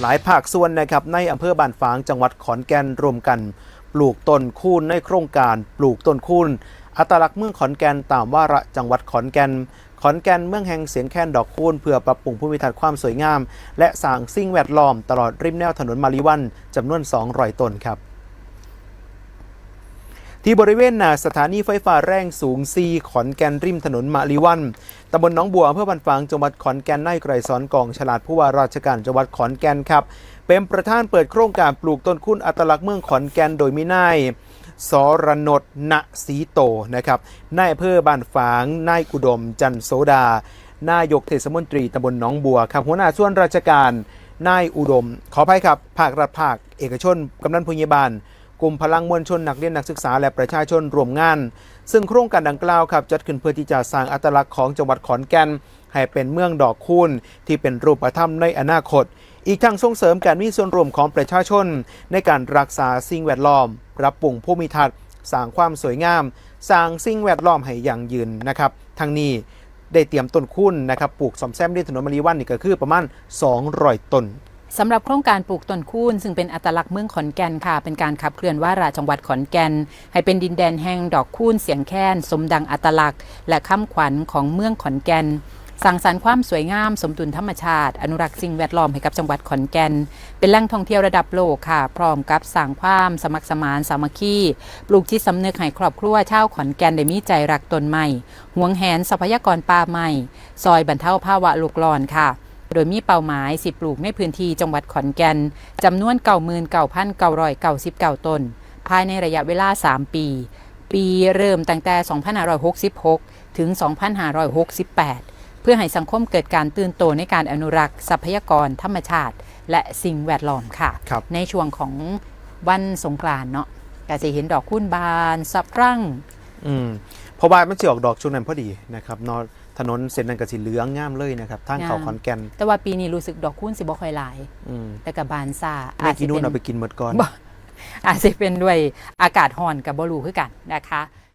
หลายภาคส่วนนะครับในอำเภอบ้านฝางจังหวัดขอนแก่นรวมกัน ปลูกต้นคูนในโครงการปลูกต้นคูนอัตลักษณ์เมืองขอนแก่นตามวาระจังหวัดขอนแก่นขอนแก่นเมืองแห่งเสียงแคนดอกคูนเพื่อปรับปรุงภูมิทัศน์ความสวยงาม และสร้างสิ่งแวดล้อมตลอดริมแนวถนนมาริวันจำนวน200ต้นครับ ที่บริเวณหน้าสถานีไฟฟ้าแรงสูงซีขอนแก่นริมถนนมาริวันตำบลหนองบัวอำเภอบันฟางจังหวัดขอนแก่นนายไกรสอนกองฉลาดผู้ว่าราชการจังหวัดขอนแก่นครับ เป็นประธานเปิดโครงการปลูกต้นคุณอัตลักษณ์เมืองขอนแก่นโดยมีนายสรนดณสีโตนะครับนายอำเภอบ้านฝางนายอุดม จันโสดา นายกเทศมนตรีตำบลหนองบัวครับหัวหน้าส่วนราชการนายอุดม ขออภัยครับ ภาครัฐภาค เอกชนกำนันพยาบาล กลุ่มพลังมวลชนนักเรียนนักศึกษาและประชาชนรวมงาน ซึ่งโครงการดังกล่าวครับจัดขึ้นเพื่อที่จะสร้างอัตลักษณ์ของจังหวัดขอนแก่น ให้เป็นเมืองดอกคูณที่เป็นรูปธรรมในอนาคต อีกทั้งส่งเสริมการมีส่วนร่วมของประชาชน ในการรักษาสิ่งแวดล้อมปรับปรุงภูมิทัศน์สร้างความสวยงาม สร้างสิ่งแวดล้อมให้ยั่งยืนนะครับทั้งนี้ได้เตรียมต้นคุณนนะครับปลูกสอมแซมริมถนนมารีวันนี่ก็คือประมาณ 200 ต้น สำหรับโครงการปลูกต้นคูนซึ่งเป็นอัตลักษณ์เมืองขอนแก่นค่ะ เป็นการขับเคลื่อนว่าราจังหวัดขอนแก่น ให้เป็นดินแดนแห่งดอกคูนเสียงแค้นสมดังอัตลักษณ์ และคำขวัญของเมืองขอนแก่นสร้างสรรค์ความสวยงามสมดุลธรรมชาติ อนุรักษ์สิ่งแวดล้อมให้กับจังหวัดขอนแก่น เป็นแหล่งท่องเที่ยวระดับโลกค่ะ พร้อมกับสร้างความสมัครสมานสามัคคีปลูกจิตสำนึกให้ครอบครัวชาวขอนแก่นได้มีใจรักตนใหม่ห่วงแหนทรัพยากรป่าใหม่ ซอยบรรเทาภาวะโลกร้อนค่ะ โดยมีเป้าหมายสิปลูกในพื้นที่จังหวัดขอนแก่นจำนวน99,999ต้น ภายในระยะเวลา 3 ปี ปีเริ่มตั้งแต่ 2566 ถึง 2568 เพื่อให้สังคมเกิดการตื่นโตในการอนุรักษ์ทรัพยากรธรรมชาติ และสิ่งแวดล้อมค่ะครับในช่วงของวันสงกรานต์เนาะก็จะเห็นดอกคุ้นบานสะพรั่งอืมเพ ราะว่ามันจะออกดอกช่วงนั้นพอดีนะครับเนอะถนนเส้นนั้นก็สิเหลืองงามเลยนะครับทางเขางาม ขอนแก่นแต่ว่าปีนี้รู้สึกดอกคุ้นสิบ่ค่อยหลาย อืมแต่กับบานซ่าแม่กินนู่นสิเอาไปกินหมดก่อน บ่อาจจะเป็นด้วยอากาศห่อนกับบรูคือกันนะคะ